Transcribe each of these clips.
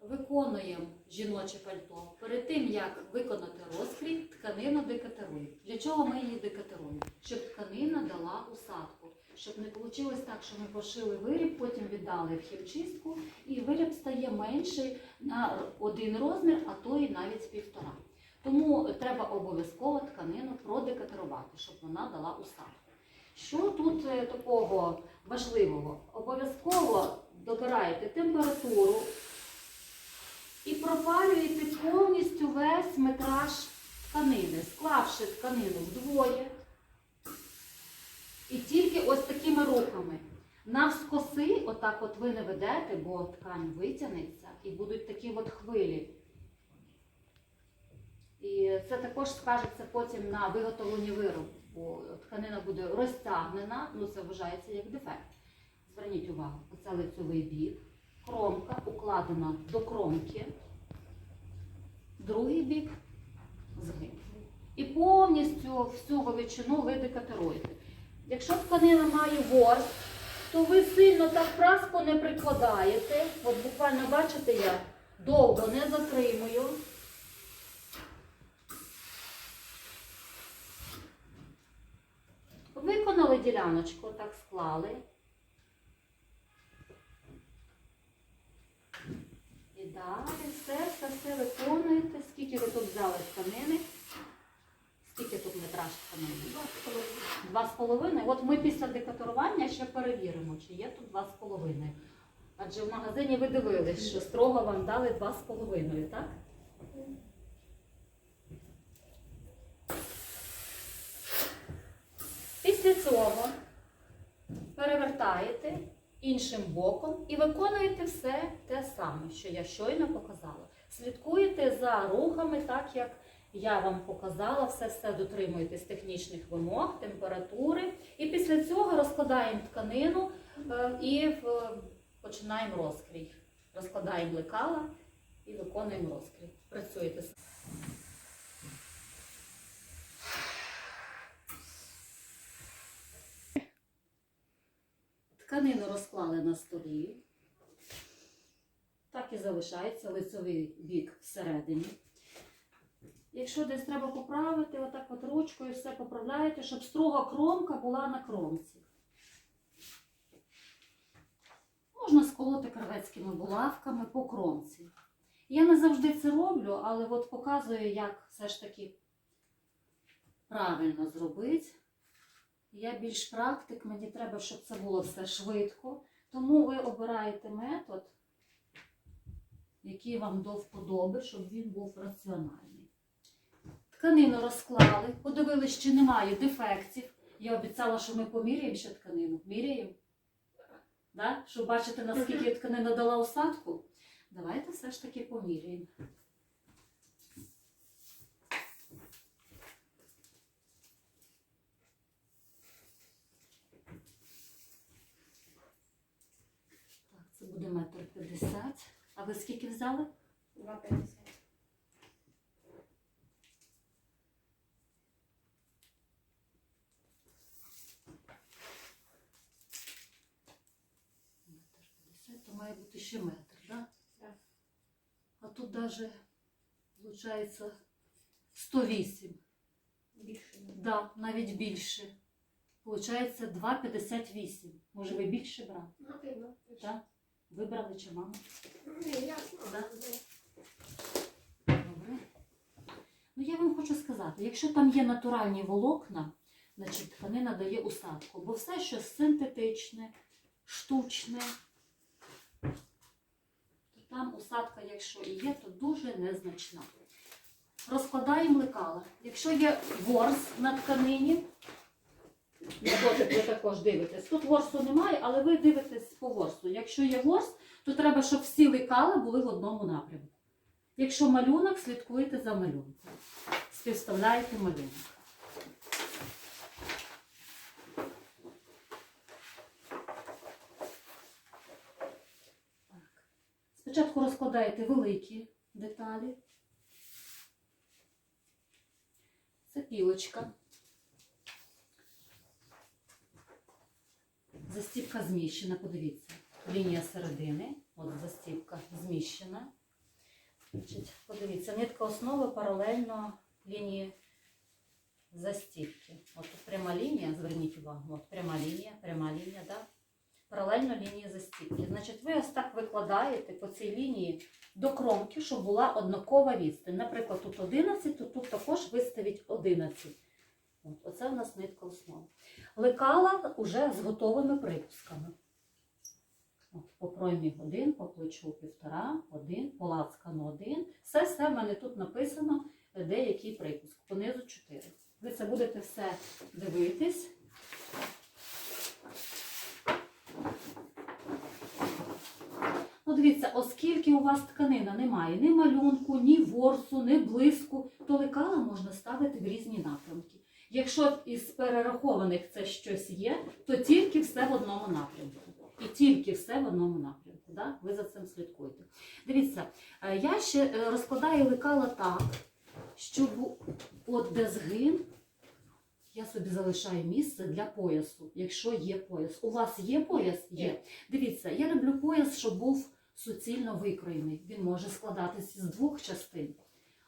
виконуємо жіноче пальто. Перед тим, як виконати розкрій, тканину декатеруємо. Для чого ми її декатеруємо? Щоб тканина дала усадку. Щоб не вийшло так, що ми пошили виріб, потім віддали в хімчистку, і виріб стає менший на один розмір, а то і навіть півтора. Тому треба обов'язково тканину продекатерувати, щоб вона дала усадку. Що тут е, такого важливого? Обов'язково добираєте температуру і пропарюєте повністю весь метраж тканини, склавши тканину вдвоє. І тільки ось такими рухами. Навскоси, отак от ви не ведете, бо ткань витягнеться і будуть такі от хвилі. І це також скажеться потім на виготовленні виробу. Бо тканина буде розтягнена, ну це вважається як дефект. Зверніть увагу, оце лицьовий бік, кромка укладена до кромки, другий бік згин. І повністю всю величину ви декатеруєте. Якщо тканина має ворс, то ви сильно так праску не прикладаєте. От буквально бачите, я довго не затримую. Виконали діляночку, так склали. І далі все, все, все виконуєте. Скільки ви тут взяли тканини? Скільки тут метраж тканини? Два з половиною. От ми після декаторування ще перевіримо, чи є тут два з половиною. Адже в магазині ви дивились, що строго вам дали два з половиною, так? Після цього перевертаєте іншим боком і виконуєте все те саме, що я щойно показала. Слідкуєте за рухами, так як я вам показала, все все дотримуєтесь технічних вимог, температури. І після цього розкладаємо тканину е, і починаємо розкрій. Розкладаємо лекала і виконуємо розкрій. Працюєте. Тканину розклали на столі. Так і залишається лицевий бік всередині. Якщо десь треба поправити, отак от ручкою все поправляєте, щоб строга кромка була на кромці. Можна сколоти кравецькими булавками по кромці. Я не завжди це роблю, але от показую, як все ж таки правильно зробити. Я більш практик, мені треба, щоб це було все швидко. Тому ви обираєте метод, який вам до вподоби, щоб він був раціональний. Тканину розклали, подивились, чи немає дефектів. Я обіцяла, що ми поміряємо ще тканину. Міряємо? Да? Щоб бачити, наскільки тканина дала усадку. Давайте все ж таки поміряємо. Це буде метр п'ятдесят. А ви скільки взяли? 2,50. Метр п'ятдесят, то має бути ще метр, так? Так. А тут навіть, виходить, 108. Більше. Да, навіть більше. Получається 2,58. Може, ви більше брали? Напевно. Так? Вибрали чи мама? Ні, ясно. Да. Добре. Ну, я вам хочу сказати, якщо там є натуральні волокна, значить тканина дає усадку. Бо все, що синтетичне, штучне, то там усадка, якщо і є, то дуже незначна. Розкладаємо лекала. Якщо є ворс на тканині, я ви також дивитесь. Тут ворсу немає, але ви дивитесь по ворсу. Якщо є ворс, то треба, щоб всі лекала були в одному напрямку. Якщо малюнок, слідкуйте за малюнком. Співставляєте малюнок. Так. Спочатку розкладаєте великі деталі. Це пілочка. Застіпка зміщена, подивіться. Лінія середини, от застіпка зміщена. Значить, подивіться, нитка основи паралельно лінії застіпки. От пряма лінія, зверніть увагу, от пряма лінія, пряма лінія, да? паралельно лінії застіпки. Значить, ви ось так викладаєте по цій лінії до кромки, щоб була однакова відстань. Наприклад, тут 11, то тут також виставіть 11. Оце в нас нитка основи. Лекала вже з готовими припусками. По проймі один, по плечу півтора, один, по лацкану один. Все, все в мене тут написано, е, де який припуск. Понизу 4. Ви це будете все дивитись. Ну, дивіться, оскільки у вас тканина немає ні малюнку, ні ворсу, ні блиску, то лекала можна ставити в різні напрямки. Якщо із перерахованих це щось є, то тільки все в одному напрямку. І тільки все в одному напрямку. Да? Ви за цим слідкуйте. Дивіться, е, я ще е, розкладаю лекала так, щоб от де згин, я собі залишаю місце для поясу, якщо є пояс. У вас є пояс? Є. Дивіться, я люблю пояс, щоб був суцільно викроєний. Він може складатися з двох частин.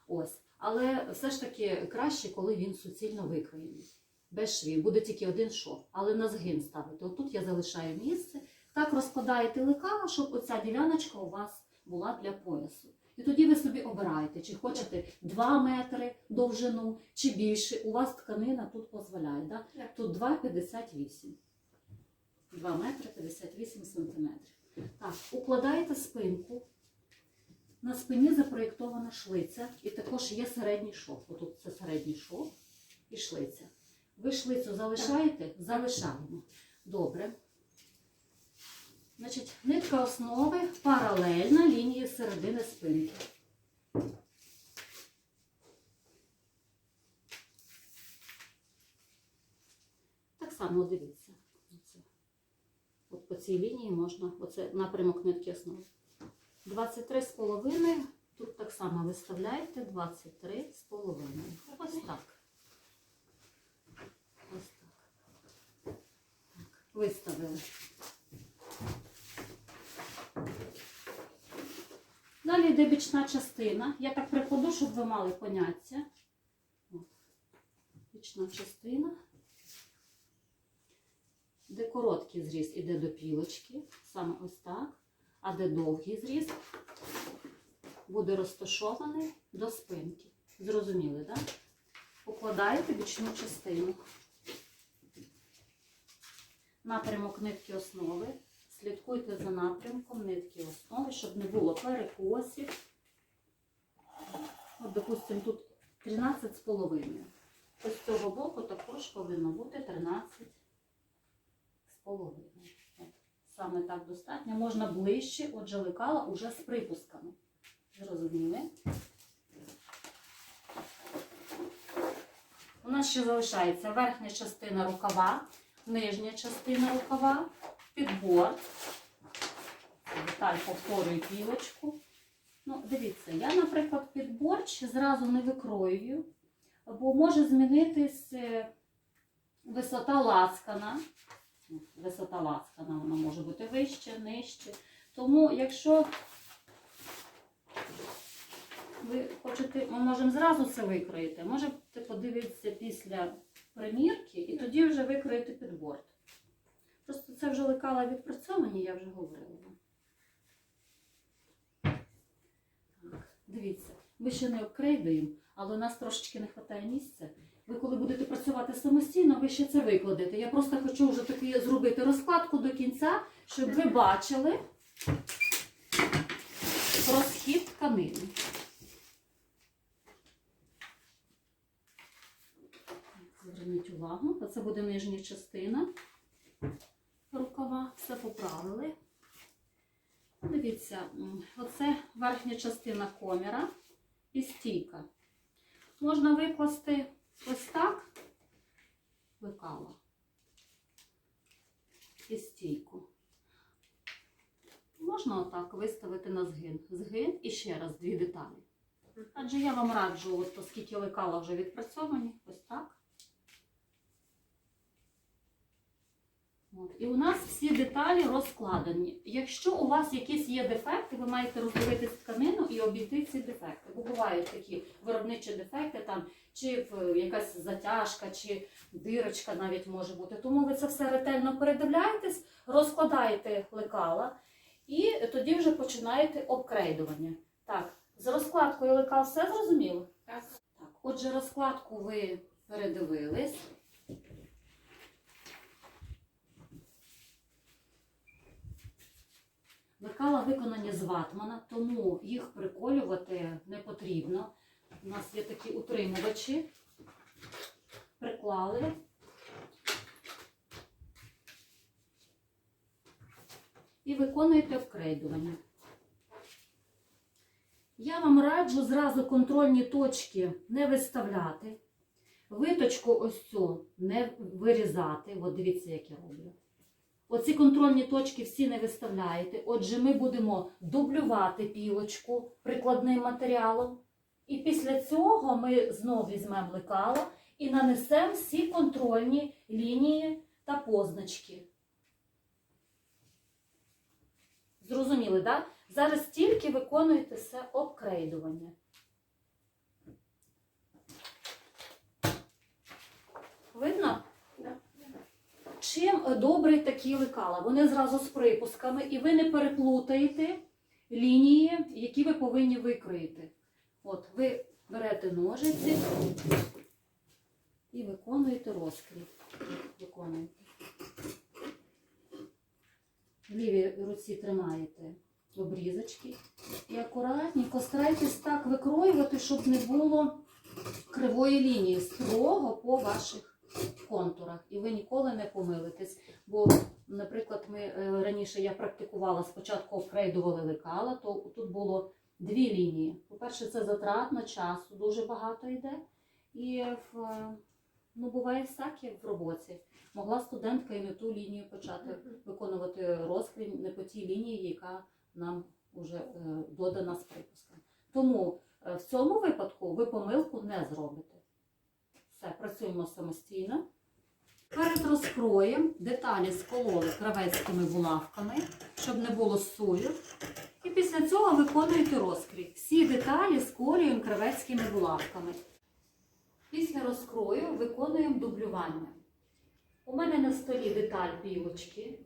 Ось. Але все ж таки краще, коли він суцільно викроєний. Без швів. Буде тільки один шов. Але на згин ставити. Отут я залишаю місце. Так розкладаєте лекала, щоб оця діляночка у вас була для поясу. І тоді ви собі обираєте, чи хочете 2 метри довжину, чи більше. У вас тканина тут дозволяє. Да? Тут 2,58. 2 метри 58 сантиметрів. Так, укладаєте спинку. На спині запроєктована шлиця, і також є середній шов. Отут це середній шов і шлиця. Ви шлицю залишаєте? Залишаємо. Добре. Значить, нитка основи паралельна лінії середини спинки. Так само дивіться. От по цій лінії можна, оце напрямок нитки основи. 23 з половиною. Тут так само виставляєте 23 з половиною. Ось так. Ось так. Виставили. Далі йде бічна частина. Я так прикладу, щоб ви мали поняття. От. Бічна частина. Де короткий зріз іде до пілочки, саме ось так. А де довгий зріз буде розташований до спинки. Зрозуміли, так? Укладаєте бічну частину. Напрямок нитки основи. Слідкуйте за напрямком нитки основи, щоб не було перекосів. От, допустимо, тут 13 з половиною. Ось з цього боку також повинно бути 13 з половиною. От. Саме так достатньо. Можна ближче, отже, лекала уже з припусками. Зрозуміли? У нас ще залишається верхня частина рукава, нижня частина рукава, підбор. Деталь повторюю пілочку. Ну, дивіться, я, наприклад, підборч зразу не викроюю, бо може змінитись е, висота лацкана. Висота лацкана вона може бути вище, нижче. Тому, якщо ви хочете, ми можемо зразу це викроїти, можете подивитися після примірки і тоді вже викроїти підборд. Просто це вже лекала відпрацьовані, я вже говорила. вам. Так, дивіться, ми ще не обкрейдуємо, але у нас трошечки не вистачає місця. Ви коли будете працювати самостійно, ви ще це викладете. Я просто хочу вже таки зробити розкладку до кінця, щоб ви бачили розхід тканини. Зверніть увагу, оце буде нижня частина рукава, все поправили. Дивіться, оце верхня частина коміра і стійка. Можна викласти ось так, лекала і стійку. Можна отак виставити на згин. Згин і ще раз дві деталі. Адже я вам раджу, от оскільки лекала вже відпрацьовані, ось так. От. І у нас всі деталі розкладені. Якщо у вас якісь є дефекти, ви маєте роздивитись тканину і обійти ці дефекти. Бо бувають такі виробничі дефекти, там чи якась затяжка, чи дирочка навіть може бути. Тому ви це все ретельно передивляєтесь, розкладаєте лекала і тоді вже починаєте обкрейдування. Так, з розкладкою лекал все зрозуміло? Так. Так, отже, розкладку ви передивились. Лекала виконані з ватмана, тому їх приколювати не потрібно. У нас є такі утримувачі. Приклали. І виконуєте вкрейдування. Я вам раджу зразу контрольні точки не виставляти. Виточку ось цю не вирізати. От дивіться, як я роблю. Оці контрольні точки всі не виставляєте. Отже, ми будемо дублювати пілочку прикладним матеріалом. І після цього ми знову візьмемо лекало і нанесемо всі контрольні лінії та позначки. Зрозуміли, так? Зараз тільки виконуєте все обкрейдування. Видно? Да. Чим добрі такі лекала? Вони зразу з припусками, і ви не переплутаєте лінії, які ви повинні викроїти. От, ви берете ножиці і виконуєте розкрій. Виконуєте. В лівій руці тримаєте обрізочки і акуратненько старайтесь так викроювати, щоб не було кривої лінії строго по ваших контурах. І ви ніколи не помилитесь. Бо, наприклад, ми е, раніше я практикувала, спочатку обкрейдували лекала, то тут було дві лінії. По-перше, це затратно часу дуже багато йде. І в, ну, буває всяке в роботі. Могла студентка і не ту лінію почати виконувати розкрій не по тій лінії, яка нам вже е, додана з припуском. Тому е, в цьому випадку ви помилку не зробите. Все, працюємо самостійно. Перед розкроєм деталі скололи кравецькими булавками, щоб не було сую. І після цього виконуєте розкрій. Всі деталі сколюємо кравецькими булавками. Після розкрою виконуємо дублювання. У мене на столі деталь пілочки.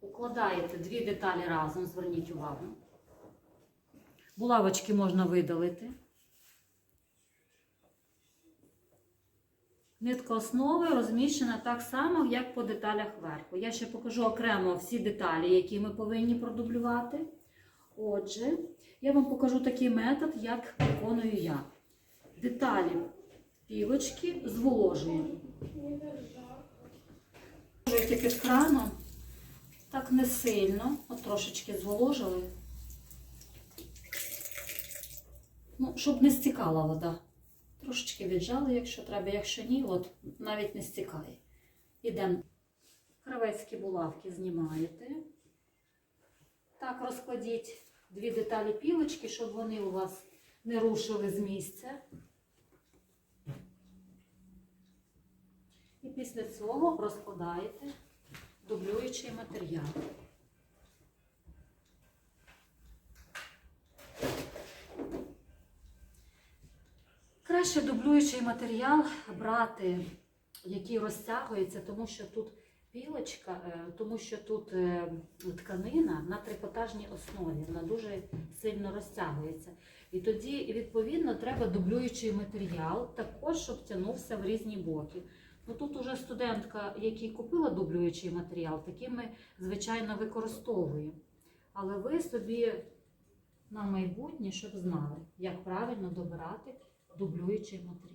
Укладаєте дві деталі разом, зверніть увагу. Булавочки можна видалити. Нитка основи розміщена так само, як по деталях верху. Я ще покажу окремо всі деталі, які ми повинні продублювати. Отже, я вам покажу такий метод, як виконую я. Деталі пілочки зволожуємо. Зволожуєте під краном, так не сильно, от трошечки зволожили. Ну, щоб не стікала вода. Трошечки віджали, якщо треба, якщо ні, от навіть не стікає. Ідемо. Кравецькі булавки знімаєте. Так, розкладіть дві деталі пілочки, щоб вони у вас не рушили з місця. І після цього розкладаєте дублюючий матеріал. Краще дублюючий матеріал брати, який розтягується, тому що тут пілочка, е, тому що тут е, тканина на трикотажній основі, вона дуже сильно розтягується. І тоді, відповідно, треба дублюючий матеріал, також, щоб тягнувся в різні боки. Ну тут уже студентка, яка купила дублюючий матеріал, таким ми, звичайно, використовуємо. Але ви собі на майбутнє, щоб знали, як правильно добирати дублюючий матеріал.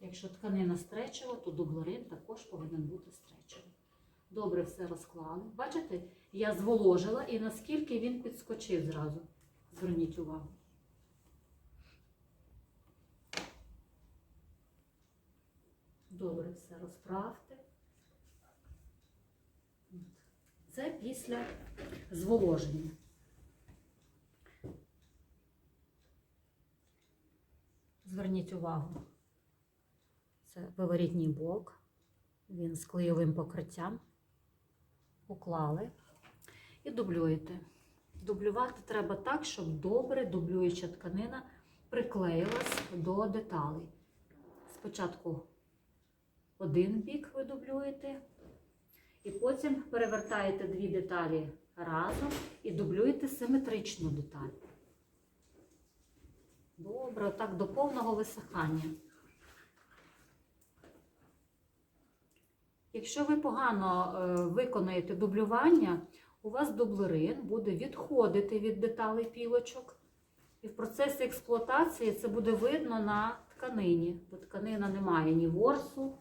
Якщо тканина стречева, то дублерин також повинен бути стречевий. Добре все розклали. Бачите, я зволожила і наскільки він підскочив зразу. Зверніть увагу. Добре, все розправте. Це після зволоження. Зверніть увагу. Це виворітній бок. Він з клеєвим покриттям. уклали і дублюєте. Дублювати треба так, щоб добре дублююча тканина приклеїлась до деталей. Спочатку один бік ви дублюєте, і потім перевертаєте дві деталі разом і дублюєте симетричну деталь. Добре, отак до повного висихання. Якщо ви погано е, виконаєте дублювання, у вас дублерин буде відходити від деталей пілочок. І в процесі експлуатації це буде видно на тканині, бо тканина не має ні ворсу,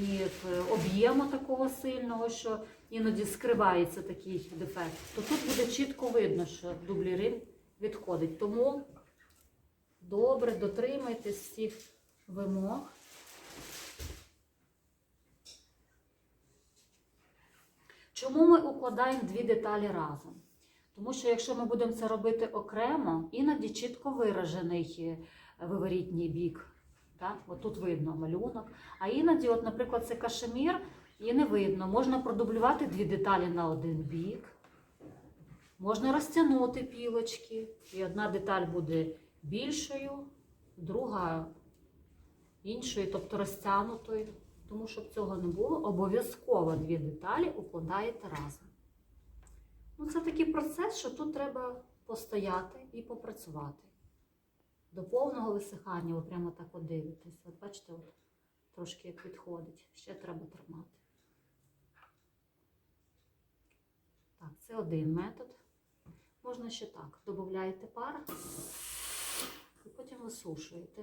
ні е, об'єму такого сильного, що іноді скривається такий дефект. То тут буде чітко видно, що дублерин відходить. Тому добре дотримайтесь всіх вимог. Чому ми укладаємо дві деталі разом? Тому що якщо ми будемо це робити окремо, іноді чітко виражений е, виворітній бік. Так? От тут видно малюнок. А іноді, от, наприклад, це кашемір, і не видно. Можна продублювати дві деталі на один бік. Можна розтягнути пілочки, і одна деталь буде більшою, друга іншою, тобто розтягнутою. Тому щоб цього не було, обов'язково дві деталі укладаєте разом. Ну, це такий процес, що тут треба постояти і попрацювати. До повного висихання ви прямо так от дивитесь. От бачите, от трошки як відходить. Ще треба тримати. Так, це один метод. Можна ще так. Додаєте пар і потім висушуєте.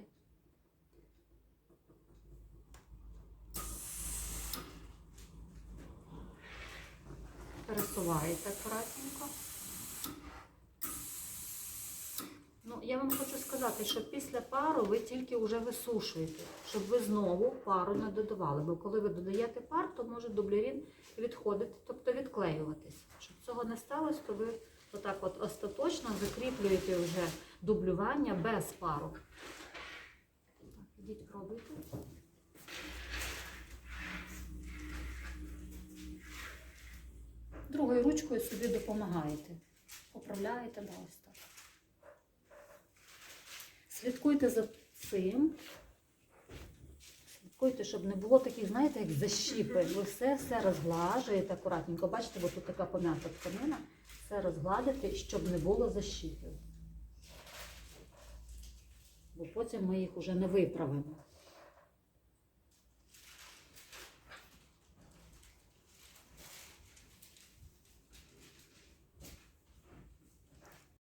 пересуваєте акуратненько. Ну, я вам хочу сказати, що після пару ви тільки вже висушуєте, щоб ви знову пару не додавали. Бо коли ви додаєте пар, то може дублерін відходити, тобто відклеюватись. Щоб цього не сталося, то ви отак от остаточно закріплюєте вже дублювання без пару. Так, ідіть пробуйте. Другою ручкою собі допомагаєте. Поправляєте, да, ось так. Слідкуйте за цим. Слідкуйте, щоб не було таких, знаєте, як защіпи. Ви все, все розглажуєте акуратненько. Бачите, бо тут така пом'ята тканина. Все розгладити, щоб не було защіпів. Бо потім ми їх уже не виправимо.